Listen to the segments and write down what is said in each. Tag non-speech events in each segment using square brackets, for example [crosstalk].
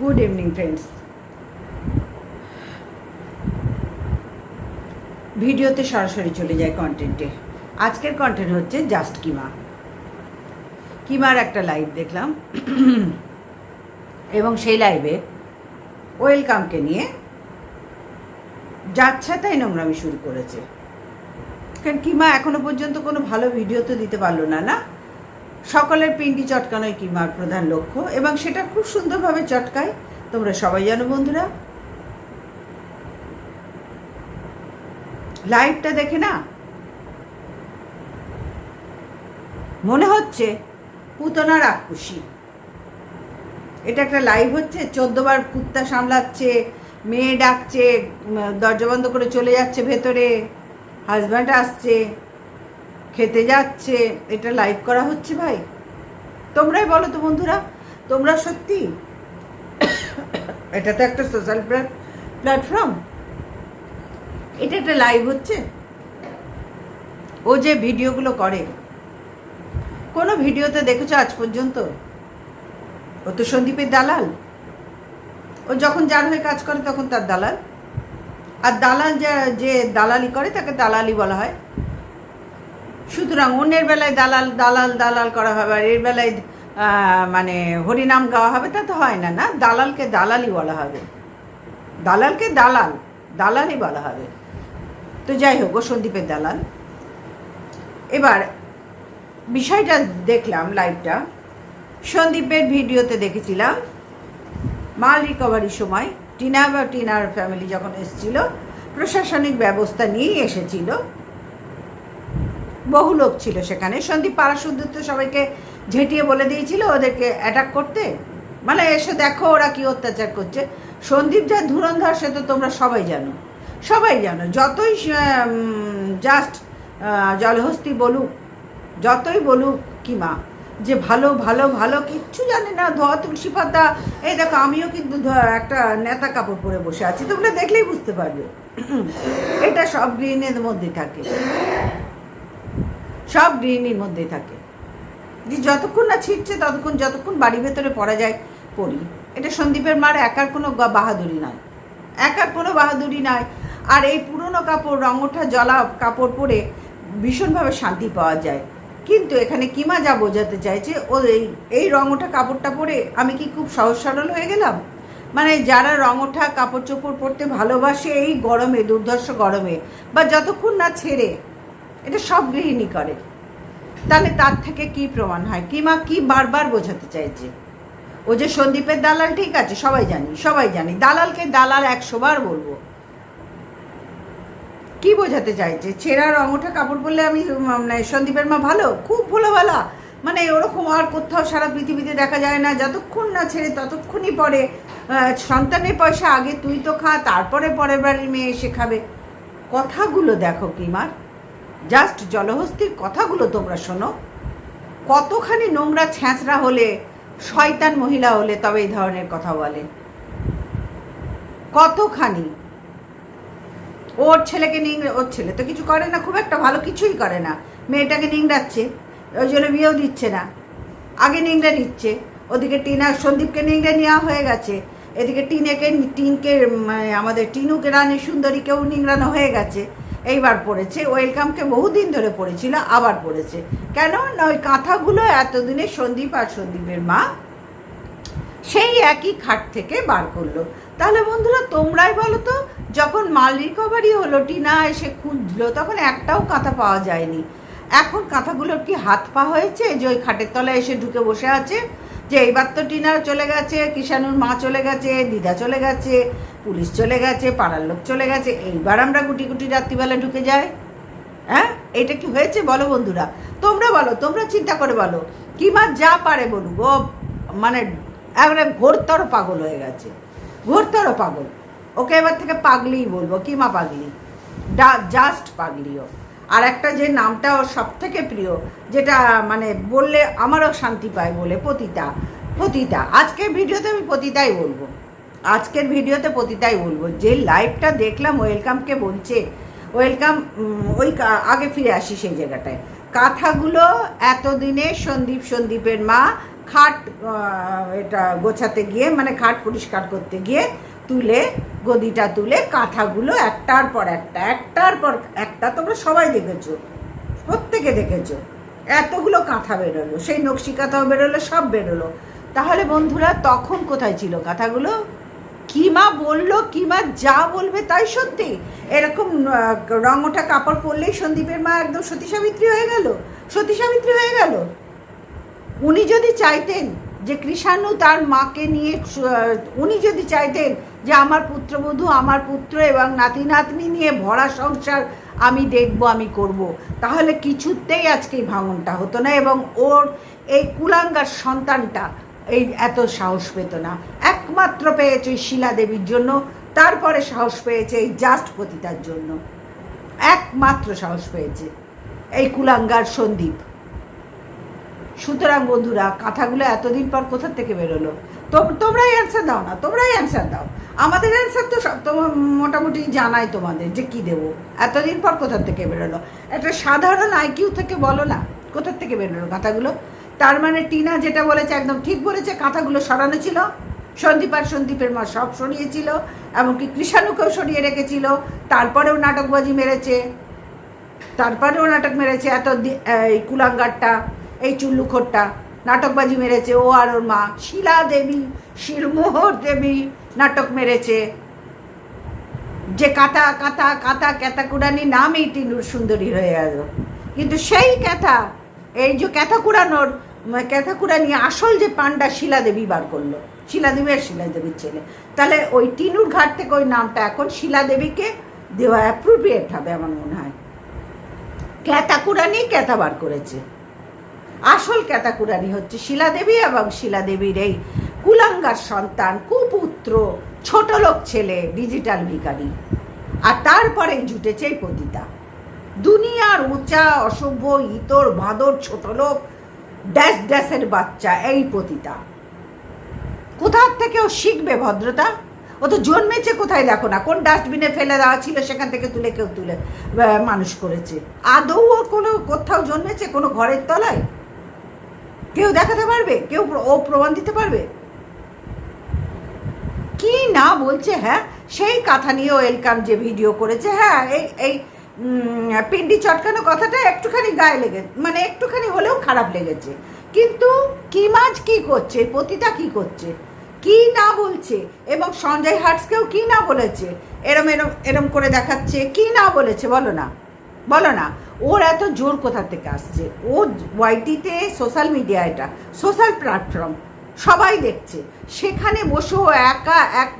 Good evening friends ভিডিওতে সরাসরি চলে যায় কন্টেন্টে আজকের কন্টেন্ট হচ্ছে জাস্ট কিমা। কিমার একটা লাইভ দেখলাম। এবং সেই লাইভে ওয়েলকামকে নিয়ে যাচ্ছে তাই নোংরামি শুরু করেছে। কারণ কিমা এখনও পর্যন্ত কোনো ভালো ভিডিও তো দিতে পারল না না? সকলের পিন্ডি চটকানোই কিমার প্রধান লক্ষ্য, এবং সেটা খুব সুন্দরভাবে চটকায়। তোমরা সবাই জানো বন্ধুরা। লাইভটা দেখে না? মনে হচ্ছে পুতনার আকুশি এটা একটা লাইভ হচ্ছে, চোদ্দবার কুত্তা সামলাচ্ছে, মেয়ে ডাকছে দরজা বন্ধ করে চলে যাচ্ছে ভেতরে হাজব্যান্ড আসছে। খেতে যাচ্ছে, এটা লাইভ করা হচ্ছে ভাই। তোমরাই বলো তো বন্ধুরা, তোমরা সত্যি? এটা তো একটা সোশ্যাল প্ল্যাটফর্ম এটা একটা লাইভ হচ্ছে। ও যে ভিডিওগুলো করে। কোনো ভিডিওতে দেখেছ আজ পর্যন্ত? ও তো সন্দীপের দালাল। ও যখন যার হয়ে কাজ করে তখন তার দালাল। আর দালাল যে যে দালালি করে, তাকে দালালি বলা হয়। সুতরাং অন্যের বেলায় দালাল দালাল দালাল করা হবে, আর এর বেলায় মানে হরিনাম গাওয়া হবে, তা তো হয় না না? দালালকে দালালই বলা হবে। দালালকে দালাল, দালালই বলা হবে। তো যাই হোক ও সন্দীপের দালাল। এবার বিষয়টা দেখলাম লাইভটা সন্দীপের ভিডিওতে দেখেছিলাম, মাল রিকভারির সময়, টিনা বা টিনার ফ্যামিলি যখন এসেছিল, প্রশাসনিক ব্যবস্থা নিয়েই এসেছিল। বহু লোক ছিল সেখানে। সন্দীপ পাড়াসুদ্ধ তো সবাইকে ঝেঁটিয়ে বলে দিয়েছিল ওদেরকে অ্যাটাক করতে। মানে এসে দেখো ওরা কি অত্যাচার করছে। সন্দীপ যা ধুরন্ধর, সে তো তোমরা সবাই জানো। সবাই জানো, যতই জাস্ট জলহস্তি বলুক, যতই বলুক কিমা যে ভালো ভালো ভালো, কিচ্ছু জানে না, ধোয়া, তুলসী পাতা। এই দেখো, আমিও কিন্তু একটা নেতা কাপড় পরে বসে আছি, তোমরা দেখলেই বুঝতে পারবে। [clears throat] এটা সব গৃহিণীর মধ্যে থাকে। সব গৃহিণীর মধ্যেই থাকে। যে যতক্ষণ না ছিটছে, ততক্ষণ যতক্ষণ বাড়ির ভেতরে পড়া যায়, পড়ি। এটা সন্দীপের মার একার কোনো বাহাদুরি নয়। একার কোনো বাহাদুরি নয়। আর এই পুরনো কাপড় রং ওঠা জলা কাপড় পরে ভীষণভাবে শান্তি পাওয়া যায়। কিন্তু এখানে কিমা যা বোঝাতে চাইছে, ও এই এই রং ওঠা কাপড়টা পরে আমি কি খুব সহজ সরল হয়ে গেলাম? মানে যারা রং ওঠা কাপড় চোপড় পরতে ভালোবাসে এই গরমে, দুর্ধর্ষ গরমে, বা যতক্ষণ না ছেড়ে এটা সব গৃহিণী করে। তাহলে তার থেকে কি প্রমাণ হয়? কিমা কি বারবার বোঝাতে চাইছে? ও যে সন্দীপের দালাল, ঠিক আছে, সবাই জানি সবাই জানি। দালালকে দালাল একশোবার বলব। কি বোঝাতে চাইছে? ছেঁড়া রং ওঠা কাপড় পরলে আমি মানে সন্দীপের মা ভালো? খুব ভালো ভালা মানে ওরকম আর কোথাও সারা পৃথিবীতে দেখা যায় না, যতক্ষণ না ছেড়ে ততক্ষণই পরে সন্তানের পয়সা আগে তুই তো খা, তারপরে পরের বাড়ির মেয়ে এসে খাবে। কথাগুলো দেখো কিমার জাস্ট জলহস্তির কথাগুলো তোমরা শোনো। কতখানি নোংরা ছ্যাঁচড়া হলে, শয়তান মহিলা হলে তবে এই ধরনের কথা বলে। কতখানি? ওর ছেলেকে নিংড়ে ওর ছেলে তো কিছু করে না, খুব একটা ভালো কিছুই করে না। মেয়েটাকে নিংড়াচ্ছে, ওই জন্য বিয়েও দিচ্ছে না। আগে নিংড়ে নিচ্ছে, ওদিকে টিনা, সন্দীপকে নিংড়ে নেওয়া হয়ে গেছে। এদিকে টিনেকে, টিনকে আমাদের টিনুকে, রানী সুন্দরীকেও নিংড়ানো হয়ে গেছে। এইবার পড়েছে, ওয়েলকামকে বহুদিন ধরে পড়েছিল, আবার পড়েছে। কেন? না, ওই কাঁথাগুলো এতদিনে সন্দীপ আর সন্দীপের মা সেই একই খাট থেকে বার করল। তাহলে বন্ধুরা, তোমরাই বলো তো, যখন মাল রিকভারি হলো, টিনা এসে খুঁজলো, তখন একটাও কাঁথা পাওয়া যায়নি। এখন কাঁথাগুলোর কি হাত পা হয়েছে? যে ওই খাটের তলায় এসে ঢুকে বসে আছে যে এইবার তো টিনা চলে গেছে কিষানুর মা চলে গেছে, দিদা চলে গেছে, পুলিশ চলে গেছে, পাড়ার লোক চলে গেছে, এইবার আমরা গুটি গুটি রাত্রিবেলা ঢুকে যাই। হ্যাঁ? এটা কি হয়েছে বলো বন্ধুরা? তোমরা বলো, তোমরা চিন্তা করে বলো। কিমা যা পারে বলুক, ও মানে একবারে ঘোরতর পাগল হয়ে গেছে। ঘোরতর পাগল। ওকে এবার থেকে পাগলিই বলব। কিমা পাগলি? ডা জাস্ট পাগলিও আর একটা যে নামটা ওর সব থেকে প্রিয়, যেটা মানে বললে আমারও শান্তি পায় বলে, পতিতা পতিতা। আজকের ভিডিওতে আমি পতিতাই বলব। আজকের ভিডিওতে পতিতাই বলব। যে লাইভটা দেখলাম, ওয়েলকামকে বলছে, ওয়েলকাম ওই আগে ফিরে আসি সেই জায়গাটায়। কাঁথাগুলো এতদিনে সন্দীপ সন্দীপের মা খাট এটা গোছাতে গিয়ে মানে খাট পরিষ্কার করতে গিয়ে তুলে, গদিটা তুলে, কাঁথাগুলো একটার পর একটা, একটার পর একটা তোমরা সবাই দেখেছ, প্রত্যেকে দেখেছ। এতগুলো কাঁথা বেরোলো, সেই নকশি কাঁথাও বেরোলো, সব বেরোলো। তাহলে বন্ধুরা, তখন কোথায় ছিল কাঁথাগুলো? কি মা বলল, কি মা যা বলবে তাই সত্যি। এরকম রং ওঠা কাপড় পরলেই সন্দীপের মা একদম সতী সাবিত্রী হয়ে গেল। সতী সাবিত্রী হয়ে গেল। উনি যদি চাইতেন যে কৃষাণু তার মাকে নিয়ে উনি যদি চাইতেন যে আমার পুত্রবধূ, আমার পুত্র এবং নাতি নাতনি নিয়ে ভরা সংসার আমি দেখব, আমি করব, তাহলে কিছুতেই আজকে এই ভাঙনটা হতো না এবং ওর এই কুলাঙ্গার সন্তানটা এই এত সাহস পেত না। একমাত্র পেয়েছে ওই শিলা দেবীর জন্য, তারপরে সাহস পেয়েছে এই জাস্ট পতিতার জন্য। একমাত্র সাহস পেয়েছে এই কুলাঙ্গার সন্দীপ। সুতরাং বন্ধুরা, কথাগুলো এতদিন পর কোথা থেকে বেরোলো? তোমরাই অ্যান্সার দাও না, তোমরাই অ্যান্সার দাও। আমাদের অ্যান্সার তো তোমার মোটামুটি জানাই তোমাদের যে কি দেবো। এতদিন পর কোথা থেকে বেরোলো? একটা সাধারণ আইকিউ থেকে বলো না কোথার থেকে বেরোলো কথাগুলো? তার মানে টিনা যেটা বলেছে একদম ঠিক বলেছে, কাঁথাগুলো সরানো ছিল। সন্দীপ আর সন্দীপের মা সব সরিয়েছিল, এমনকি কৃষাণুকেও সরিয়ে রেখেছিল। তারপরেও নাটকবাজি মেরেছে। তারপরেও নাটক মেরেছে, এত এই কুলাঙ্গারটা। এই চুল্লুখোরটা নাটকবাজি মেরেছে ও আর ওর মা। শিলা দেবী শিলমোহর দেবী নাটক মেরেছে। যে কাঁথা কাঁথা কাঁথা ক্যাথা কুড়ানি নামই টিনুর সুন্দরী হয়ে গেল। কিন্তু সেই ক্যাথা এই যে ক্যাথা কুড়ানোর উম, কুড়ানি আসল যে পান্ডা শিলা দেবী বার করল। শিলা দেবী আর শিলা দেবীর ছেলে। তাহলে ওই টিনুর ঘাট থেকে ওই নামটা এখন শিলা দেবীকে দেওয়া অ্যাপ্রোপ্রিয়েট হবে আমার মনে হয়। ক্যাতাকুরানি ক্যাতা বার করেছে। আসল ক্যাতাকুরানি হচ্ছে শিলাদেবী এবং শিলাদেবীর এই কুলাঙ্গার সন্তান, কুপুত্র, ছোট লোক ছেলে ডিজিটাল ভিকারি আর তারপরে জুটেছে এই পতিতা। দুনিয়ার উঁচা, অসভ্য, ইতর, বাঁদর, ছোট লোক, ড্যাশ ড্যাশের বাচ্চা, এই পতিতা। কোথার থেকে ও শিখবে ভদ্রতা? ও তো জন্মেছে কোথায় দেখো না। কোন ডাস্টবিনে ফেলে দেওয়া ছিল সেখান থেকে তুলে কেউ তুলে মানুষ করেছে। আদৌ ও কোনো কোথাও জন্মেছে কোনো ঘরের তলায়? কেউ দেখাতে পারবে? কেউ ও প্রমাণ দিতে পারবে? কি না বলছে হ্যাঁ? সেই কথা নিয়ে ওয়েলকাম যে ভিডিও করেছে হ্যাঁ? এই এই পিন্ডি চটকানো কথাটা একটুখানি গায়ে লেগে মানে একটুখানি হলেও খারাপ লেগেছে। কিন্তু কি মাছ কি করছে? পতিতা কি করছে? কি না বলছে? এবং সঞ্জয় হার্টসকেও কি না বলেছে? এরম এরম এরম করে দেখাচ্ছে, কি না বলেছে? বলো না। বলো না। ওর এত জোর কোথা থেকে আসছে? ও ওয়াইটিতে সোশ্যাল মিডিয়া এটা সোশ্যাল প্ল্যাটফর্ম সবাই দেখছে। সেখানে বসে ও একা এক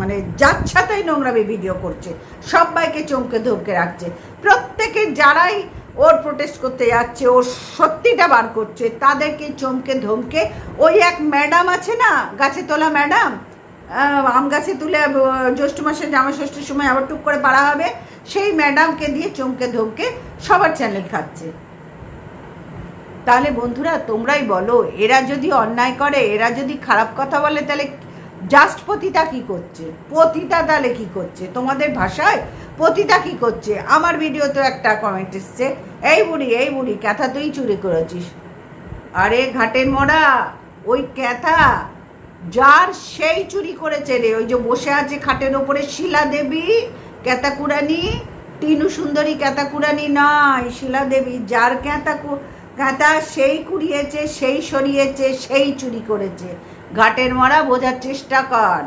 মানে যাচ্ছাতাই নোংরামি ভিডিও করছে, সবাইকে চমকে ধমকে রাখছে। প্রত্যেকের যারাই ওর প্রোটেস্ট করতে যাচ্ছে ওর সত্যিটা বার করছে, তাদেরকে চমকে ধমকে, ওই এক ম্যাডাম আছে না, গাছে তোলা ম্যাডাম আম গাছে তুলে জ্যৈষ্ঠ মাসের জামা ষষ্ঠীর সময় আবার টুক করে পাড়া হবে সেই ম্যাডামকে দিয়ে চমকে ধমকে সবার চ্যানেল খাচ্ছে। তাহলে বন্ধুরা, তোমরাই বলো, এরা যদি অন্যায় করে, এরা যদি খারাপ কথা বলে, তাহলে জাস্ট পতিতা কি করছে? পতিতা তাহলে কি করছে? তোমাদের ভাষায় পতিতা কি করছে? আমার ভিডিওতে একটা কমেন্ট এসছে, এই বুড়ি এই বুড়ি, ক্যাথা তুই চুরি করেছিস? আরে ঘাটের মরা, ওই ক্যাথা, যার সেই চুরি করেছে রে, ওই যে বসে আছে খাটের ওপরে শিলা দেবী ক্যাতাকুরানি, টিনু সুন্দরী ক্যাতাকুরানি নয় শিলা দেবী যার ক্যাতা ক্যাতা সেই কুড়িয়েছে, সেই সরিয়েছে, সেই চুরি করেছে। ঘাটের মরা বোঝার চেষ্টা কর।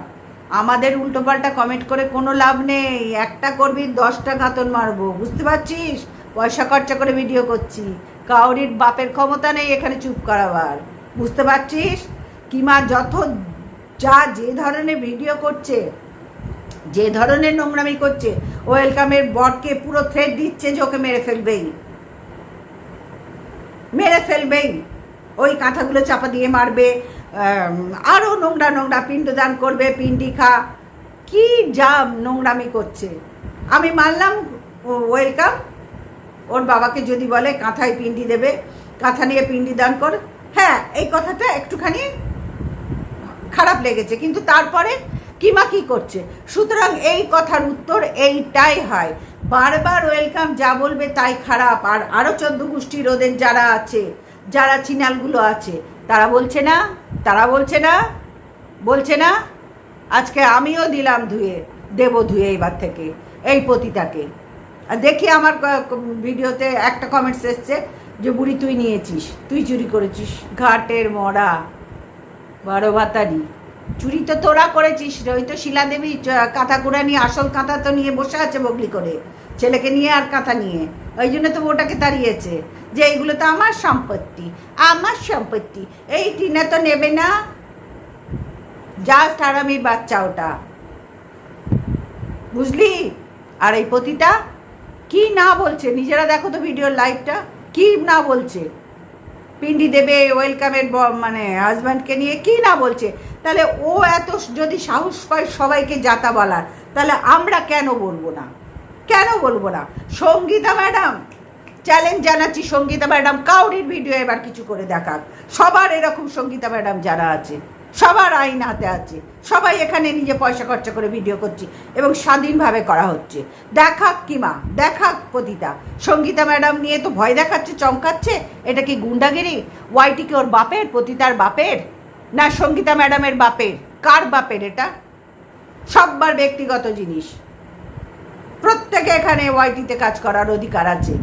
আমাদের উল্টোপাল্টা কমেন্ট করে কোনো লাভ নেই। একটা করবি, দশটা গাতন মারবো। বুঝতে পারছিস? পয়সা খরচা করে ভিডিও করছি। কাউরির বাপের ক্ষমতা নেই এখানে চুপ করাবার। বুঝতে পারছিস? কিমা যত যা যে ধরনের ভিডিও করছে যে ধরনের নোংরামি করছে ওয়েলকামের বরকে পুরো থ্রেড দিচ্ছে যে ওকে মেরে ফেলবেই। মেরে ফেলবেই। ওই কাঁথাগুলো চাপা দিয়ে মারবে আরও নোংরা নোংরা পিণ্ডদান করবে, পিণ্ডি খা। কি যা নোংরামি করছে। আমি মানলাম ওয়েলকাম ওর বাবাকে যদি বলে কাঁথায় পিণ্ডি দেবে, কাঁথা নিয়ে পিণ্ডি দান কর। হ্যাঁ এই কথাটা একটুখানি খারাপ লেগেছে, কিন্তু তারপরে কিমা কি করছে? সুতরাং এই কথার উত্তর এইটাই হয়। বারবার ওয়েলকাম, যা বলবে তাই খারাপ। আর আরও চোদ্দ গোষ্ঠীর ওদের যারা আছে, যারা চিনালগুলো আছে, তারা বলছে না, তারা বলছে না বলছে না। আজকে আমিও দিলাম ধুয়ে, দেব ধুয়ে এবার থেকে, এই পতিটাকে আর দেখি আমার ভিডিওতে একটা কমেন্টস এসছে যে, বুড়ি, তুই নিয়েছিস, তুই চুরি করেছিস, ঘাটের মরা, বারো ভাতারি। চুরি তো তোরা করেছিস, ওই তো শিলাদেবী কাঁথা কুড়া নিয়ে, আসল কাঁথা তো নিয়ে বসে আছে বগলি করে, ছেলেকে নিয়ে আর কাঁথা নিয়ে। ওই জন্য তো ওটাকে তাড়িয়েছে, যে এইগুলো তো আমার সম্পত্তি আমার সম্পত্তি, এই টিনা তো নেবে না। জাস্ট আরামির বাচ্চা ওটা। বুঝলি? আর এই পতিটা কি না বলছে? নিজেরা দেখো তো ভিডিওর লাইভটা কি না বলছে? পিন্ডি দেবে ওয়েলকামের মানে হাজব্যান্ডকে নিয়ে, কি না বলছে? তাহলে ও এত যদি সাহস পায় সবাইকে যাতা বলার, তাহলে আমরা কেন বলব না? কেন বলব না? সঙ্গীতা ম্যাডাম চ্যালেঞ্জ জানাচ্ছি সঙ্গীতা ম্যাডাম, কাউরির ভিডিও এবার কিছু করে দেখাক। সবার এরকম সঙ্গীতা ম্যাডাম যারা আছে। সবার আইন হাতে আছে। সবাই এখানে নিজে পয়সা খরচা করে ভিডিও করছি এবং স্বাধীনভাবে করা হচ্ছে। দেখাক কিমা দেখাক পতিতা। সঙ্গীতা ম্যাডাম নিয়ে তো ভয় দেখাচ্ছে, চমকাচ্ছে। এটা কি গুন্ডাগিরি? ওয়াইটি কি ওর বাপের, পতিতার বাপের? না সঙ্গীতা ম্যাডামের বাপের? কার বাপের এটা? সববার ব্যক্তিগত জিনিস। প্রত্যেকে এখানে ওয়াইটিতে কাজ করার অধিকার আছে।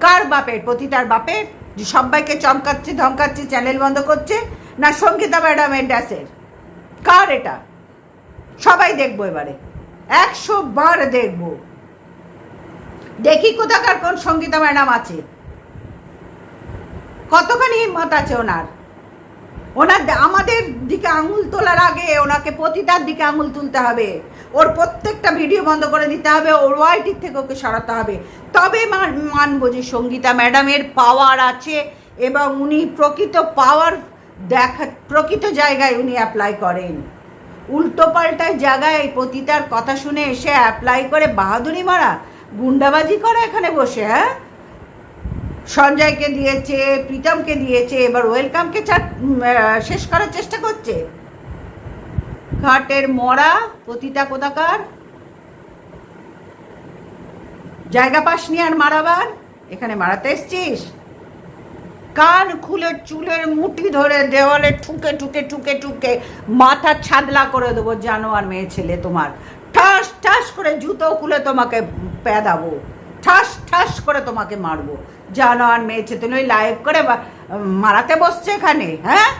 কার বাপের? প্রতিটার বাপের? যে সবাইকে চমকাচ্ছে, ধমকাচ্ছে চ্যানেল বন্ধ করছে। না সঙ্গীতা ম্যাডামের ড্যাসের কার এটা? সবাই দেখব এবারে। একশো বার দেখব। দেখি কোথাকার কোন সঙ্গীতা ম্যাডাম আছে। কতখানি হিম্মত আছে ওনার? ওনার আমাদের দিকে আঙুল তোলার আগে ওনাকে পতিতার দিকে আঙুল তুলতে হবে। ওর প্রত্যেকটা ভিডিও বন্ধ করে দিতে হবে। ওর ওয়াইটির থেকে ওকে সরাতে হবে। তবে মান- মানবো যে সঙ্গীতা ম্যাডামের পাওয়ার আছে এবং উনি প্রকৃত পাওয়ার দেখা, প্রকৃত জায়গায় উনি অ্যাপ্লাই করেন। উল্টো পাল্টায় জায়গায় পতিতার কথা শুনে এসে অ্যাপ্লাই করে বাহাদুরি মারা, গুন্ডাবাজি করে এখানে বসে হ্যাঁ? সঞ্জয়কে দিয়েছে, প্রীতমকে দিয়েছে, এবার ওয়েলকামকে শেষ করার চেষ্টা করছে। ঘাটের মরা পতিতা কোথাকার জায়গা পাসনি আর মারাবার? এখানে মারাতে এসছিস? কান খুলে চুলের মুঠি ধরে দেওয়ালে ঠুকে ঠুকে ঠুকে ঠুকে মাথা ছাদলা করে দেবো জানোয়ার মেয়ে ছেলে তোমার। ঠাস ঠাস করে জুতো খুলে তোমাকে পেদাবো। ঠাস ঠাস করে তোমাকে মারবো। জানোয়ার মেয়ে ছেলে তুমি লাইভ করে মারাতে বসছে এখানে হ্যাঁ?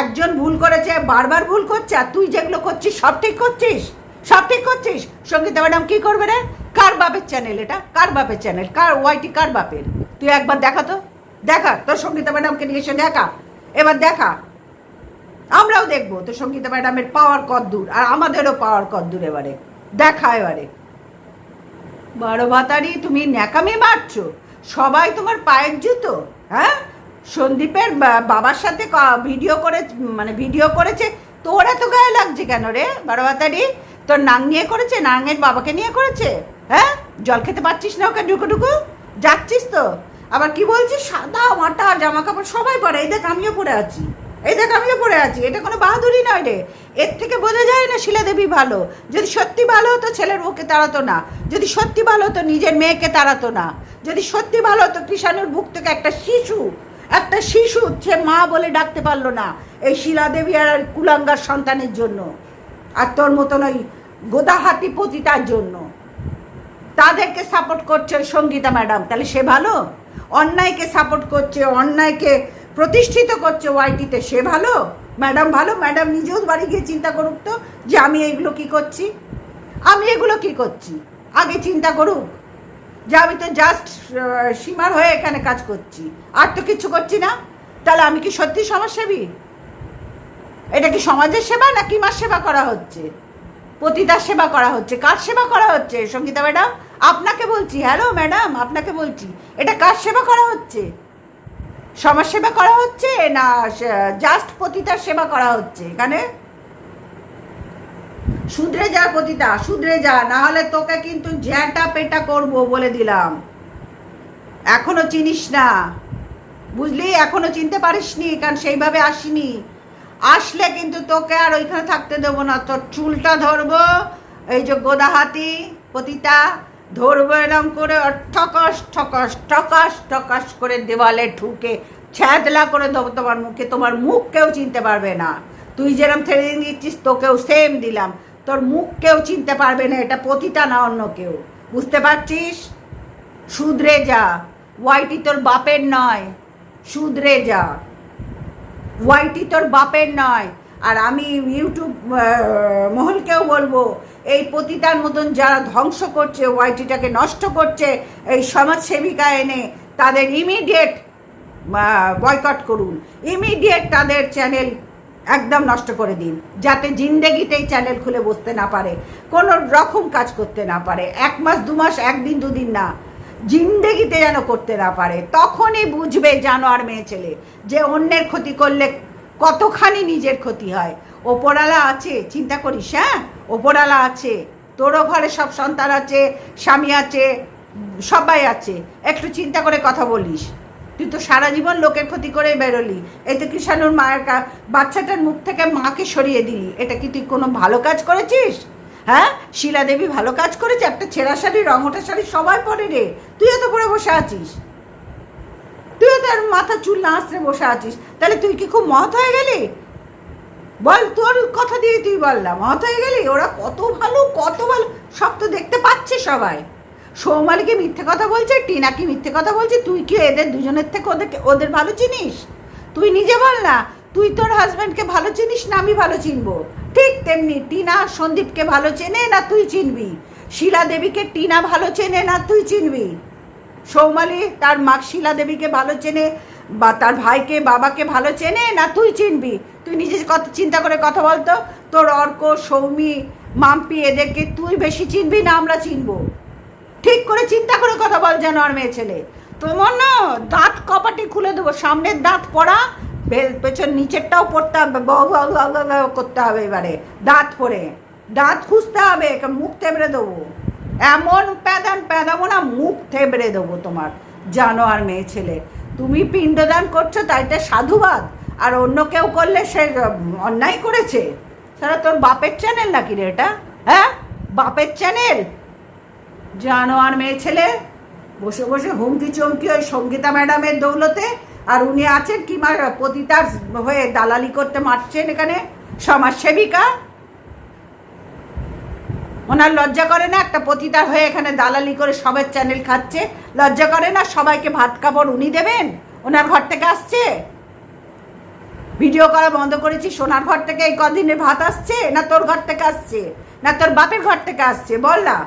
একজন ভুল করেছে, বারবার ভুল করছে, আর তুই যেগুলো করছিস, সব ঠিক করছিস? সব ঠিক করছিস? সঙ্গীতা ম্যাডাম কী করবে রে? কার বাপের চ্যানেল এটা? কার বাপের চ্যানেল কার ওয়াইটি কার বাপের? তুই একবার দেখা তো। দেখা, তোর সঙ্গীতা ম্যাডামকে নিয়ে এসে দেখা। এবার দেখা। আমরাও দেখব, তোর সঙ্গীতা ম্যাডামের পাওয়ার কদ্দূর আর আমাদেরও পাওয়ার কদ্দূর এবারে। দেখা এবারে। বড় ভাতারি, তুমি ন্যাকামি মারছো? সবাই তোমার পায়ের জুতো হ্যাঁ? সন্দীপের বাবার সাথে ভিডিও করে মানে ভিডিও করেছে, তোর এত গায়ে লাগছে কেন রে বড় ভাতারি? তোর নাং নিয়ে করেছে, নাঙের বাবাকে নিয়ে করেছে হ্যাঁ? জল খেতে পারছিস না ওকে ডুকু ডুকু যাচ্ছিস তো? আবার কি বলছি সাদা, মাটা জামা কাপড় সবাই পরে। এই দেখ, আমিও পরে আছি। এই দেখ, আমিও পরে আছি। এটা কোনো বাহাদুরি নয় রে। এর থেকে বোঝা যায় না শিলা দেবী ভালো। যদি সত্যি ভালো হতো, ছেলের ওকে তাড়াতো না। যদি সত্যি ভালো হতো, নিজের মেয়েকে তাড়াতো না। যদি সত্যি ভালো হতো, কৃষাণুর বুক থেকে একটা শিশু একটা শিশু সে মা বলে ডাকতে পারল না এই শিলা দেবী আর কুলাঙ্গার সন্তানের জন্য। আর তোর মতন ওই গোদাহাতি পতিতার জন্য। তাদেরকে সাপোর্ট করছে সঙ্গীতা ম্যাডাম তাহলে সে ভালো? অন্যায়কে সাপোর্ট করছে, অন্যায়কে প্রতিষ্ঠিত করছে ওয়াইটিতে সে ভালো? ম্যাডাম ভালো? ম্যাডাম নিজেও বাড়ি গিয়ে চিন্তা করুক তো যে আমি এগুলো কি করছি? আমি এগুলো কি করছি? আগে চিন্তা করুক যে আমি তো জাস্ট সীমার হয়ে এখানে কাজ করছি। আর তো কিছু করছি না। তাহলে আমি কি সত্যি সমাজসেবী? এটা কি সমাজের সেবা না কি মাস সেবা করা হচ্ছে? পতিতার সেবা করা হচ্ছে? কার সেবা করা হচ্ছে? সঙ্গীতা ম্যাডাম? আপনাকে বলছি, হ্যালো ম্যাডাম, আপনাকে বলছি, এটা কার সেবা করা হচ্ছে? সমাজ সেবা করা হচ্ছে না জাস্ট পতিতার সেবা করা হচ্ছে এখানে? শুধরে যা পতিতা, শুধরে যা না হলে তোকে কিন্তু জ্যাটা পেটা করব বলে দিলাম। এখনও চিনিস না। বুঝলি? এখনও চিনতে পারিসনি, কারণ সেইভাবে আসিনি। আসলে কিন্তু তোকে আর ওইখানে থাকতে দেবো না, তোর চুলটা ধরবো, এই যে গোদাহাতি পতিতা। ধরবো এরম করে ঠকস ঠকস ঠকস ঠকস করে দেওয়ালে ঠুকে ছ্যাদলা করে দেবো তোমার মুখে, তোমার মুখ কেউ চিনতে পারবে না। তুই যেরম থ্রেডিং দিচ্ছিস, তোকেও সেম দিলাম। তোর মুখ কেউ চিনতে পারবে না, এটা পতিতা না অন্য কেউ। বুঝতে পারছিস? শুধরে যা। ওয়াইটি তোর বাপের নয়। শুধরে যা। ওয়াইটি তোর বাপের নয়। আর আমি ইউটিউব মহলকেও বলব এই পতিতার মতন যারা ধ্বংস করছে, ওয়াইটিটাকে নষ্ট করছে, এই সমাজসেবিকা এনে তাদের ইমিডিয়েট বয়কট করুন। ইমিডিয়েট তাদের চ্যানেল একদম নষ্ট করে দিন, যাতে জিন্দেগিতেই চ্যানেল খুলে বসতে না পারে, কোনো রকম কাজ করতে না পারে, এক মাস, দু মাস, একদিন, দুদিন না, জিন্দেগিতে যেন করতে না পারে, তখনই বুঝবে জানোয়ার মেয়ে ছেলে, যে অন্যের ক্ষতি করলে কতখানি নিজের ক্ষতি হয়। ওপরালা আছে, চিন্তা করিস হ্যাঁ? ওপরালা আছে, তোরও ঘরে সব সন্তান আছে, স্বামী আছে, সবাই আছে। একটু চিন্তা করে কথা বলিস। তুই তো সারা জীবন লোকের ক্ষতি করে বেরোলি। এতে কৃষাণুর মায়ের বাচ্চাটার মুখ থেকে মাকে সরিয়ে দিলি। এটা কি তুই কোনো ভালো কাজ করেছিস? হ্যাঁ? শিলা দেবী ভালো কাজ করেছে? একটা ছেঁড়া শাড়ি রঙটা শাড়ি সবাই পরে রে। তুইও তো পরে বসে আছিস। তুইও তো আর মাথা চুল না আসতে বসে আছিস। তাহলে তুই কি খুব মহৎ হয়ে গেলি? বল, তোর কথা দিয়ে তুই বললাম। মহৎ হয়ে গেলি, ওরা কত ভালো কত ভালো, সব তো দেখতে পাচ্ছে সবাই। সৌমালিকে মিথ্যে কথা বলছে? টিনাকে মিথ্যে কথা বলছে? তুই কি এদের দুজনের থেকে ওদেরকে, ওদের ভালো চিনিস? তুই নিজে বল না, তুই তোর হাজব্যান্ডকে ভালো চিনিস না আমি ভালো চিনবো। ঠিক তেমনি টিনা সন্দীপকে ভালো চেনে না তুই চিনবি? শিলা দেবীকে টিনা ভালো চেনে না তুই চিনবি? সৌমালি তার মা শিলা দেবীকে ভালো চেনে বা তার ভাইকে, বাবাকে ভালো চেনে? না তুই চিনবি? তুই নিজে কত, চিন্তা করে কথা বলতো? তোর অর্ক, সৌমি, মাম্পি এদেরকে তুই বেশি চিনবি না আমরা চিনবো। ঠিক করে চিন্তা করে কথা বল যেন আর মেয়ে ছেলে। তোমার না দাঁত কপাটি খুলে দেবো, সামনের দাঁত পড়া পেছন নিচেরটাও পড়তে হবে, ব- ব- ব- ব- ব- করতে হবে এবারে। দাঁত পরে দাঁত খুঁজতে হবে মুখ থেবড়ে দেবো। এমন প্যাদান প্যাদাবো না, মুখ থেবড়ে দেবো তোমার জানো আর মেয়ে ছেলে। তুমি পিণ্ডদান করছ তাইটা সাধুবাদ। আর অন্য কেউ করলে সে অন্যায় করেছে। সেটা তোর বাপের চ্যানেল নাকি রে এটা? হ্যাঁ? বাপের চ্যানেল জানোয়ার মেয়ে ছেলে? বসে বসে হুমকি চমকি ওই সঙ্গীতা ম্যাডামের দৌলতে, আর উনি আছেন কি পতিতার হয়ে দালালি করতে মারছেন এখানে? সমাজসেবিকা? ওনার লজ্জা করে না? একটা পতিতার হয়ে এখানে দালালি করে সবের চ্যানেল খাচ্ছে। লজ্জা করে না? সবাইকে ভাত কাপড় উনি দেবেন? ওনার ঘর থেকে আসছে? ভিডিও করা বন্ধ করেছি, সোনার ঘর থেকে এই কদিনের ভাত আসছে? না তোর ঘর থেকে আসছে? না তোর বাপের ঘর থেকে আসছে? বল না।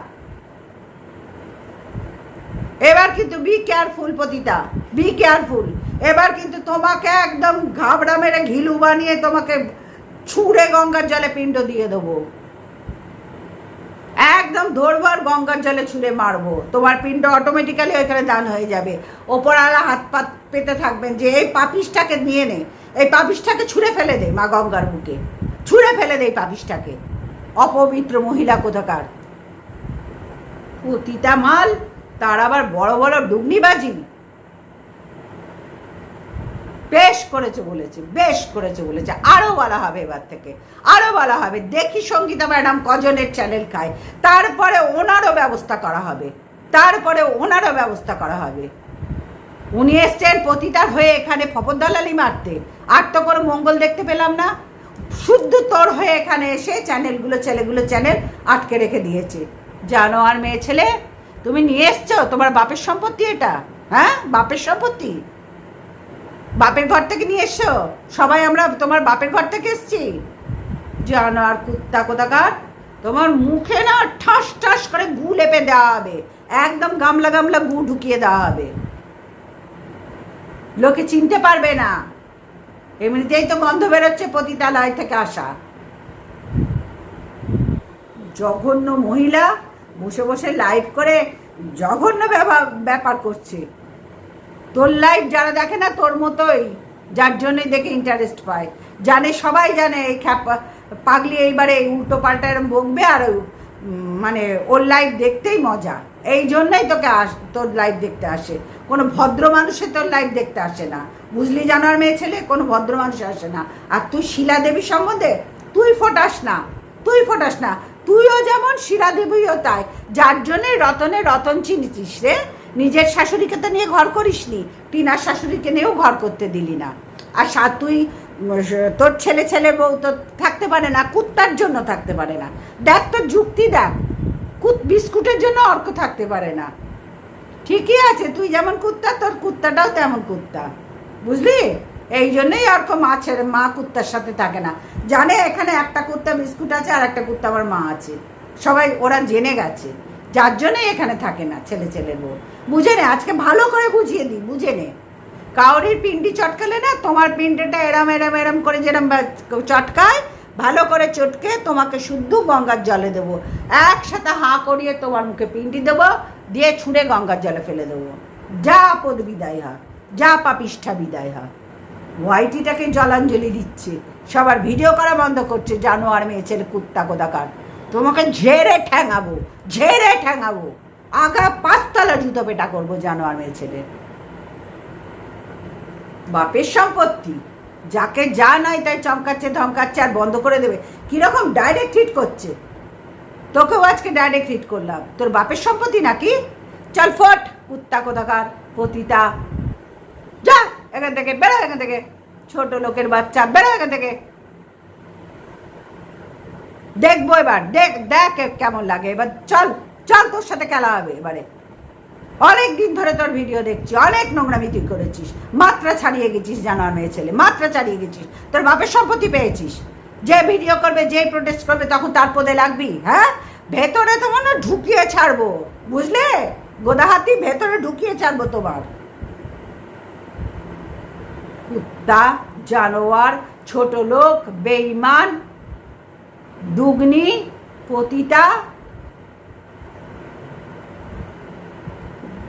এবার কিন্তু বি কেয়ারফুল পতিতা বি কেয়ারফুল এবার কিন্তু তোমাকে একদম ঘাবড়া মেরে ঘিলু বানিয়ে তোমাকে ছুঁড়ে গঙ্গার জলে পিণ্ড দিয়ে দেবো। একদম ধরবো আর গঙ্গার জলে ছুঁড়ে মারবো। তোমার পিণ্ড অটোমেটিক্যালি ওইখানে দান হয়ে যাবে। ওপরওয়ালা হাত পাত পেতে থাকবেন যে, এই পাপিসটাকে নিয়ে নে। এই পাপিসটাকে ছুঁড়ে ফেলে দে মা গঙ্গার বুকে। ছুঁড়ে ফেলে দে এই পাপিসটাকে অপবিত্র মহিলা কোথাকার? পতিতা মাল তার আবার বড় বড় ডুগনিবাজি। বেশ করেছে বলেছে, বেশ করেছে বলেছে। আরও বলা হবে এবার থেকে। আরও বলা হবে, দেখি সঙ্গীতা ম্যাডাম কজনের চ্যানেল খায়। তারপরে ওনারও ব্যবস্থা করা হবে। তারপরে ওনারও ব্যবস্থা করা হবে। উনি এসছেন পতিতার হয়ে এখানে ফপরদালালি মারতে। আর তো কোনো মঙ্গল দেখতে পেলাম না। শুদ্ধ তোর হয়ে এখানে এসে চ্যানেলগুলো ছেলেগুলো চ্যানেল আটকে রেখে দিয়েছে। জানো আর মেয়ে ছেলে, তুমি নিয়ে এসছো? তোমার বাপের সম্পত্তি এটা? হ্যাঁ? বাপের সম্পত্তি? বাপের ঘর থেকে নিয়ে এসছো সবাই আমরা তোমার বাপের ঘর থেকে এসছি। জানো আর কুত্তা কোথাকার? তোমার মুখে না ঠাস ঠাস করে গু লেপে দেওয়া হবে। একদম গামলা গামলা গু ঢুকিয়ে দেওয়া হবে। লোকে চিনতে পারবে না। এমনিতেই তো গন্ধ বেরোচ্ছে পতিতালয় থেকে আসা। জঘন্য মহিলা বসে বসে লাইভ করে জঘন্য ব্যাপার করছে। তোর লাইফ যারা দেখে না, তোর মতোই। যার জন্যই দেখে ইন্টারেস্ট পায়। জানে, সবাই জানে, এই পাগলি এইবারে এই উল্টো পাল্টা এরম বকবে আর মানে ওর লাইফ দেখতেই মজা। এই জন্যই তোকে আস, তোর লাইফ দেখতে আসে। কোনো ভদ্র মানুষে তোর লাইফ দেখতে আসে না। বুঝলি জানার মেয়ে ছেলে, কোনো ভদ্র মানুষ আসে না। আর তুই শিলা দেবী সম্বন্ধে তুই ফোটাস না। তুই ফোটাস না। তুইও যেমন শিলা দেবীও তাই। যার জন্যে রতনে রতন চিনিছিস রে। নিজের শাশুড়িকে তো নিয়ে ঘর করিসনি। টিনার শাশুড়িকে নিয়েও ঘর করতে দিলি না। আর তুই তোর ছেলে ছেলে বউ তো থাকতে পারে না, কুত্তার জন্য থাকতে পারে না। দেখ তোর যুক্তি দেখ। কুত, বিস্কুটের জন্য অর্ক থাকতে পারে না। ঠিকই আছে, তুই যেমন কুত্তা, তোর কুত্তাটাও তেমন কুত্তা। বুঝলি? এই জন্যই অর্ক মা ছেড়ে, মা কুত্তার সাথে থাকে না। জানে এখানে একটা কুত্তা বিস্কুট আছে আর একটা কুত্তা আমার মা আছে। সবাই, ওরা জেনে গেছে। যার জন্যই এখানে থাকে না ছেলে ছেলের বউ। বুঝে নে, আজকে ভালো করে বুঝিয়ে দিই, বুঝে নে। কাউরির পিন্ডি চটকালে না, তোমার পিন্ডিটা এরম এরম এরম করে যেরম চটকায়, ভালো করে চটকে তোমাকে শুদ্ধ গঙ্গার জলে দেবো। একসাথে হাঁ করিয়ে তোমার মুখে পিন্ডি দেবো, দিয়ে ছুঁড়ে গঙ্গার জলে ফেলে দেবো। যা পদ বিদায় হা, যা পাপিষ্ঠা বিদায় হা। ওয়াইটিটাকে জলাঞ্জলি দিচ্ছে, সবার ভিডিও করা বন্ধ করছে জানোয়ার মেয়ে ছেলে কুত্তা কোদাকার। তোমাকে ঝেড়ে ঠ্যাঙাবো ঝেড়ে ঠ্যাঙাবো। আগা পাঁচতলা জুতো পেটা করব জানোয়ার মেয়ে ছেলে। বাপের সম্পত্তি, যাকে যা নয় তাই চমকাচ্ছে, ধমকাচ্ছে আর বন্ধ করে দেবে। কীরকম ডাইরেক্ট হিট করছে? তোকেও আজকে ডাইরেক্ট হিট করলাম। তোর বাপের সম্পত্তি নাকি? চল ফট, কুত্তা কোথাকার, পতিতা। যা, এখান থেকে বেরো, এখান থেকে। ছোট লোকের বাচ্চা, বেরো, এখান থেকে। দেখব এবার, দেখ দেখ কেমন লাগে। এবার চল চল তোর সাথে খেলা হবে এবারে। অনেক দিন ধরে তোর ভিডিও দেখছি, অনেক নোংরামি তুই করেছিস। মাত্রা ছাড়িয়ে গেছিস জানোয়ার মেয়ে ছেলে, মাত্রা ছাড়িয়ে গেছিস। তোর বাপের সম্পত্তি পেয়েছিস। যে ভিডিও করবে, যে প্রোটেস্ট করবে, তখন তার পদে লাগবি হ্যাঁ? ভেতরে তো হয় ঢুকিয়ে ছাড়বো, বুঝলে? গোদাহাতি ভেতরে ঢুকিয়ে ছাড়বো তোমার। কুত্তা, জানোয়ার, ছোট লোক বেইমান দুগ্নি, পতিতা।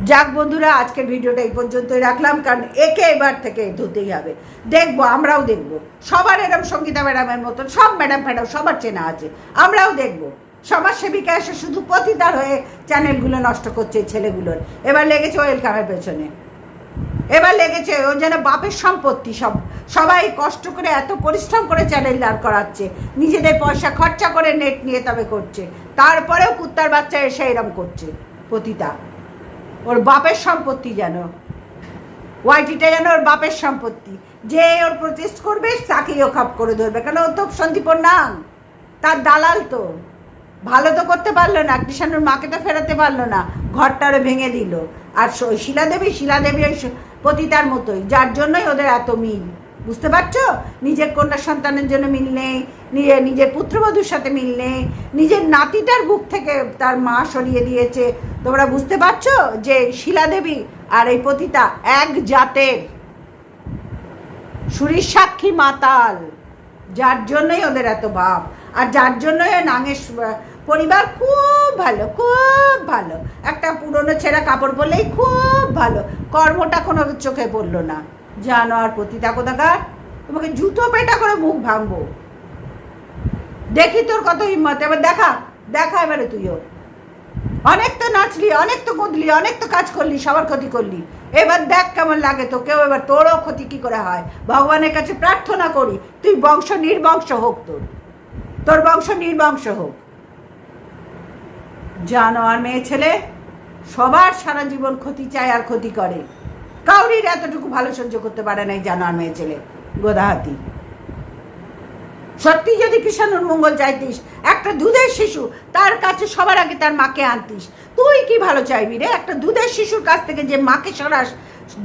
যাক বন্ধুরা, আজকের ভিডিওটা এই পর্যন্তই রাখলাম, কারণ একে এবার থেকে ধুতেই হবে। দেখব, আমরাও দেখব। সবার এরম সঙ্গীতা ম্যাডামের মতন, সব ম্যাডাম ফ্যাডাম সবার চেনা আছে। আমরাও দেখব। সমাজসেবিকা এসে শুধু পতিতার হয়ে চ্যানেলগুলো নষ্ট করছে ছেলেগুলোর। এবার লেগেছে ওয়েলকামের পেছনে। এবার লেগেছে, ও যেন বাপের সম্পত্তি সব। সবাই কষ্ট করে এত পরিশ্রম করে চ্যানেল দাঁড় করাচ্ছে। নিজেদের পয়সা খরচা করে নেট নিয়ে তবে করছে। তারপরেও কুত্তার বাচ্চা এসে এরম করছে, পতিতা। ওর বাপের সম্পত্তি যেন। ওয়াইটিটা যেন ওর বাপের সম্পত্তি। যে ওর প্রটেস্ট করবে, তাকেই ও খাপ করে ধরবে। কেন ও তো সন্দীপর নাম? তার দালাল তো। ভালো তো করতে পারল না কৃষাণুর মাকে তো ফেরাতে পারল না। ঘরটারে ভেঙে দিল। আর শিলাদেবী শিলাদেবী ওই পতিতার মতোই, যার জন্যই ওদের এত মিল। বুঝতে পারছ? নিজের কন্যা সন্তানের জন্য মিল নেই নিজে নিজের পুত্রবধূর সাথে মিল নেই, নিজের নাতিটার বুক থেকে তার মা সরিয়ে দিয়েছে। তোমরা বুঝতে পারছ যে শিলাদেবী আর এই পতিতা এক জাতের। সুরির সাক্ষী মাতাল, যার জন্যই ওদের এত ভাব। আর যার জন্যই স- পরিবার খুব ভালো খুব ভালো। একটা পুরনো ছেঁড়া কাপড় পরলেই খুব ভালো। কর্মটা কোনো চোখে পড়ল না। জানো আর প্রতি পতিতা কোথাকার? তোমাকে জুতো পেটা করে মুখ ভাঙবো। দেখি তোর কত হিম্মত। এবার দেখা দেখা এবারে তুইও। অনেক তো নাচলি, অনেক তো কুদলি, অনেক তো কাজ করলি, সবার ক্ষতি করলি। এবার দেখ কেমন লাগে তো কেউ এবার তোরও ক্ষতি কি করে হয়। ভগবানের কাছে প্রার্থনা করি, তুই বংশ নির্বংশ হোক তোর। তোর বংশ নির্বংশ হোক। জানো আর মেয়ে ছেলে, সবার সারা জীবন ক্ষতি চায় আর ক্ষতি করে। কাউরির এতটুকু ভালো সহ্য করতে পারে না এই জানো আর মেয়ে ছেলে, গোদাহাতি। সত্যি যদি কৃষাণুর মঙ্গল চাইতিস, একটা দুধের শিশু তার কাছে সবার আগে তার মাকে আনতিস, তুই কি ভালো চাইবি রে? একটা দুধের শিশুর কাছ থেকে যে মাকে সরাস,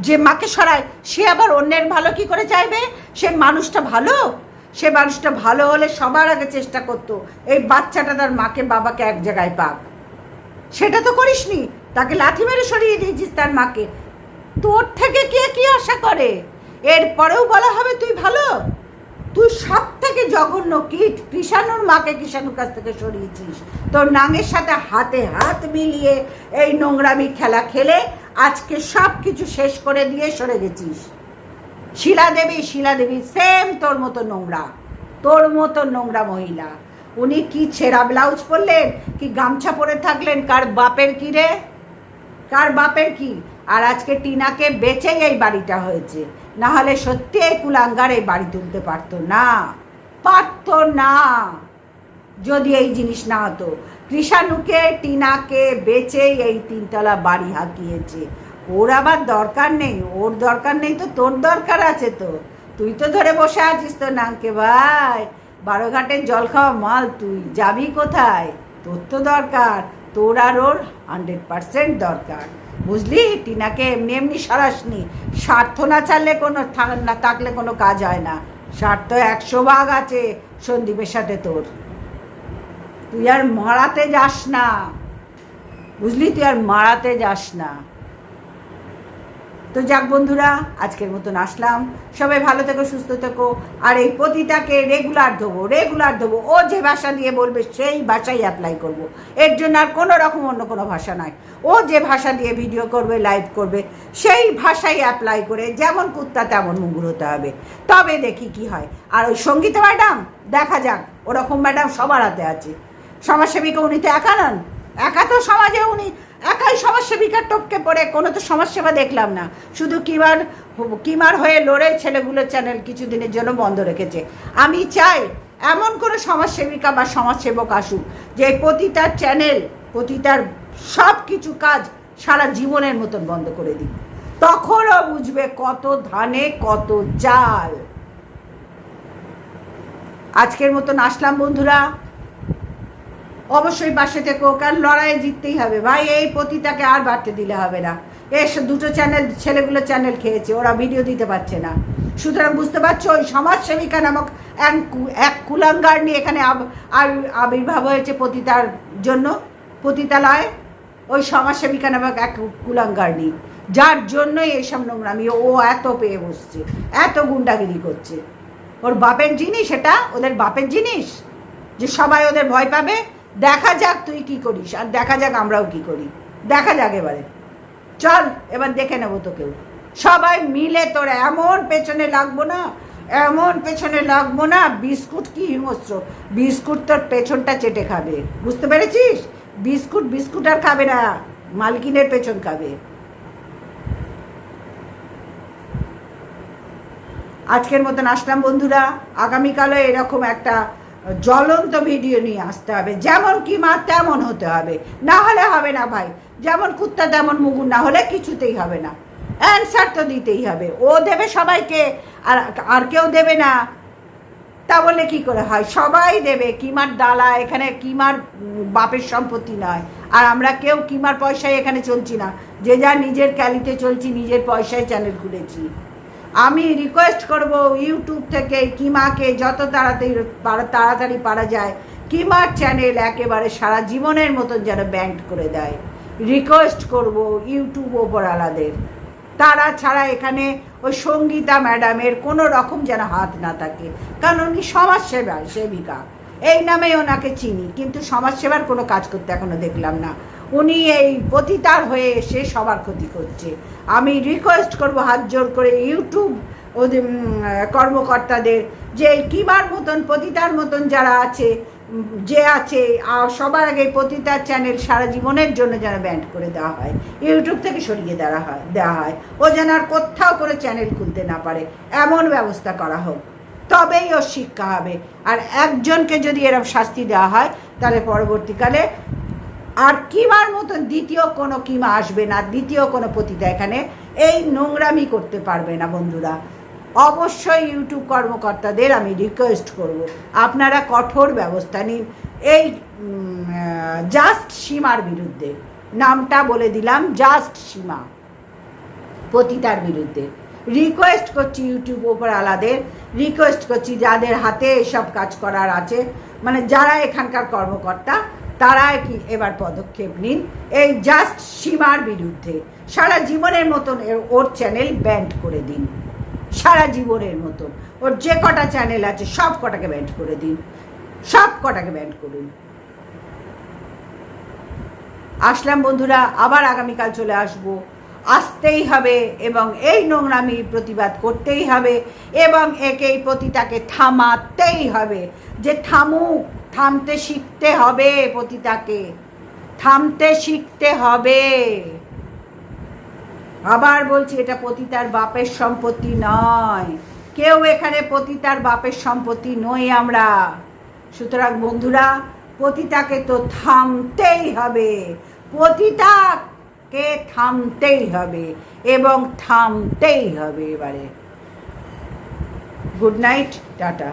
যে মাকে সরায়, সে আবার অন্যের ভালো কি করে চাইবে? সে মানুষটা ভালো? সে মানুষটা ভালো হলে সবার আগে চেষ্টা করতো, এই বাচ্চাটা তার মাকে, বাবাকে এক জায়গায় পাক। সেটা তো করিসনি। তাকে লাথি মেরে সরিয়ে দিয়েছিস তার মাকে। তোর থেকে কে কি আশা করে? এরপরেও বলা হবে তুই ভালো? তুই সব থেকে জঘন্য কীট কৃষাণুর মাকে কৃষাণুর কাছ থেকে সরিয়েছিস। তোর নাঙের সাথে হাতে হাত মিলিয়ে এই নোংরামি খেলা খেলে আজকে সব কিছু শেষ করে দিয়ে সরে গেছিস। শিলা দেবী শিলা দেবী সেম তোর মতো নোংরা। তোর মতো নোংরা মহিলা। উনি কি ছেঁড়া ব্লাউজ পরলেন? কি গামছা পরে থাকলেন? কার বাপের কি রে? কার বাপের কি? আর আজকে টিনাকে বেচেই এই বাড়িটা হয়েছে। না হলে সত্যি এই কুলাঙ্গার এই বাড়ি তুলতে পারতো না। পারতো না। যদি এই জিনিস না হতো কৃষাণুকে টিনাকে বেচেই এই তিনতলা বাড়ি হাঁকিয়েছে। ওর আবার দরকার নেই, ওর দরকার নেই তো তোর দরকার আছে তো। তুই তো ধরে বসে আছিস তো নাঙ্কে ভাই। বারোঘাটের জল খাওয়া মাল তুই যাবি কোথায়? তোর তো দরকার, তোর আর ওর হান্ড্রেড পার্সেন্ট দরকার। বুঝলি? টিনাকে এমনি এমনি সরাসনি। স্বার্থ না চাললে কোনো না থাকলে কোনো কাজ হয় না। স্বার্থ একশো ভাগ আছে সন্দীপের সাথে তোর। তুই আর মারাতে যাস না। বুঝলি? তুই আর মারাতে যাস না। তো যাক বন্ধুরা, আজকের মতন আসলাম। সবাই ভালো থেকো, সুস্থ থেকো। আর এই পতিটাকে রেগুলার দেবো রেগুলার দেবো। ও যে ভাষা দিয়ে বলবে, সেই ভাষাই অ্যাপ্লাই করব। এর জন্য আর কোনো রকম অন্য কোনো ভাষা নয় ও যে ভাষা দিয়ে ভিডিও করবে লাইভ করবে, সেই ভাষাই অ্যাপ্লাই করে যেমন কুত্তা তেমন মুগুর হতে হবে। তবে দেখি কি হয়। আর ওই সঙ্গীতা ম্যাডাম, দেখা যাক, ওরকম ম্যাডাম সবার হাতে আছে। সমাজসেবিকা উনি তো একা নন। একা তো সমাজে উনি একাই সমাজসেবিকার টপকে পড়ে, কোনো তো সমাজসেবা দেখলাম না। শুধু কিমার কিমার হয়ে লড়ে ছেলেগুলোর চ্যানেল কিছুদিনের জন্য বন্ধ রেখেছে। আমি চাই এমন কোনো সমাজসেবিকা বা সমাজসেবক আসুক যে প্রতিটার চ্যানেল প্রতিটার সব কিছু কাজ সারা জীবনের মতন বন্ধ করে দিই তখনও বুঝবে কত ধানে কত চাল আজকের মতন আসলাম বন্ধুরা। অবশ্যই পাশে থেকো, কারণ লড়াইয়ে জিততেই হবে। ভাই, এই পতিটাকে আর বাড়তে দিলে হবে না। এস, দুটো চ্যানেল ছেলেগুলো চ্যানেল খেয়েছে, ওরা ভিডিও দিতে পারছে না। সুতরাং বুঝতে পারছ, ওই সমাজসেবিকা নামক এক কুলাঙ্গার নিয়ে এখানে আর- আবির্ভাব হয়েছে পতিতার জন্য, পতিতালয়। ওই সমাজসেবিকা নামক এক কুলাঙ্গার নিয়ে। যার জন্যই এইসব নোংরামি, ও এত পেয়ে বসছে, এত গুন্ডাগিরি করছে। ওর বাপের জিনিস এটা? ওদের বাপের জিনিস? যে সবাই ওদের ভয় পাবে? দেখা যাক তুই কি করিস, আর দেখা যাক আমরাও কি করি। দেখা যাক এবারে। চল, এবার দেখে নেব তোকেও। সবাই মিলে তোর এমন পেছনে লাগবো না, এমন পেছনে লাগবো না, বিস্কুট কি হিংস্র। বিস্কুট তোর পেছনটা চেটে খাবে, বুঝতে পেরেছিস? বিস্কুট বিস্কুট আর খাবে না, মালকিনের পেছন খাবে। আজকের মতন আসলাম বন্ধুরা, আগামীকালও এরকম একটা জ্বলন্ত ভিডিও নিয়ে আসতে হবে। যেমন কি মা, তেমন হতে হবে। না হলে হবে না ভাই। যেমন কুত্তা, তেমন মুগুর। না হলে কিছুতেই হবে না। অ্যান্সার তো দিতেই হবে। ও দেবে সবাইকে, আর আর কেউ দেবে না। তা বলে কি করে হয়? সবাই দেবে। কিমার ডালা এখানে, কিমার বাপের সম্পত্তি নয়। আর আমরা কেউ কিমার পয়সায় এখানে চলছি না। যে যা নিজের ক্যালিতে চলছি, নিজের পয়সায় চ্যানেল খুলেছি। আমি রিকোয়েস্ট করব ইউটিউব থেকে কিমাকে যত তাড়াতাড়ি তাড়াতাড়ি পারা যায় কিমার চ্যানেল একেবারে সারা জীবনের মতন যেন ব্যান্ড করে দেয়। রিকোয়েস্ট করব ইউটিউব ওপরওয়ালাদের। তারা ছাড়া এখানে ওই সঙ্গীতা ম্যাডামের কোনো রকম যেন হাত না থাকে। কারণ উনি সমাজসেবা, সেবিকা। এই নামে ওনাকে চিনি, কিন্তু সমাজসেবার কোনো কাজ করতে এখনও দেখলাম না। উনি এই পতিতার হয়ে এসে সবার ক্ষতি করছে। আমি রিকোয়েস্ট করব হাত জোর করে ইউটিউব ওদের কর্মকর্তাদের যে কিবার মতন, পতিতার মতন যারা আছে যে আছে সবার আগে পতিতার চ্যানেল সারা জীবনের জন্য যেন ব্যান্ড করে দেওয়া হয়। ইউটিউব থেকে সরিয়ে দেওয়া হয় দেওয়া হয়। ও যেন আর কোথাও করে চ্যানেল খুলতে না পারে। এমন ব্যবস্থা করা হোক। তবেই ওর শিক্ষা হবে। আর একজনকে যদি এরকম শাস্তি দেওয়া হয়, তাহলে পরবর্তীকালে আর কিমার মতন দ্বিতীয় কোনো কিমা আসবে না, দ্বিতীয় কোনো পতিতা এখানে এই নোংরামি করতে পারবে না বন্ধুরা। অবশ্যই ইউটিউব কর্মকর্তাদের আমি রিকোয়েস্ট করব, আপনারা কঠোর ব্যবস্থা নিন। এই জাস্ট সীমার বিরুদ্ধে, নামটা বলে দিলাম জাস্ট সীমা পতিতার বিরুদ্ধে। রিকোয়েস্ট করছি ইউটিউব ওপর আলাদের রিকোয়েস্ট করছি যাদের হাতে এসব কাজ করার আছে মানে যারা এখানকার কর্মকর্তা তারা কি এবার পদক্ষেপ নিন? এই জাস্ট সীমার বিরুদ্ধে। সারা জীবনের মতন ওর চ্যানেল ব্যান্ড করে দিন। সারা জীবনের মতন। ওর যে কটা চ্যানেল আছে, সব কটাকে ব্যান্ড করে দিন। সব কটাকে ব্যান্ড করুন। আসলাম বন্ধুরা, আবার আগামীকাল চলে আসব। আসতেই হবে এবং এই নোংরামি প্রতিবাদ করতেই হবে এবং একে প্রতিটাকে থামাতেই হবে। যে থামুক থামতে শিখতে হবে পতিতাকে। থামতে শিখতে হবে। আবার বলছি, এটা পতিতার বাপের সম্পত্তি নয়। কেউ এখানে পতিতার বাপের সম্পত্তি নই আমরা। সুতরাং বন্ধুরা, পতিতাকে তো থামতেই হবে। পতিতাকে থামতেই হবে এবং থামতেই হবে এবারে। Good night tata.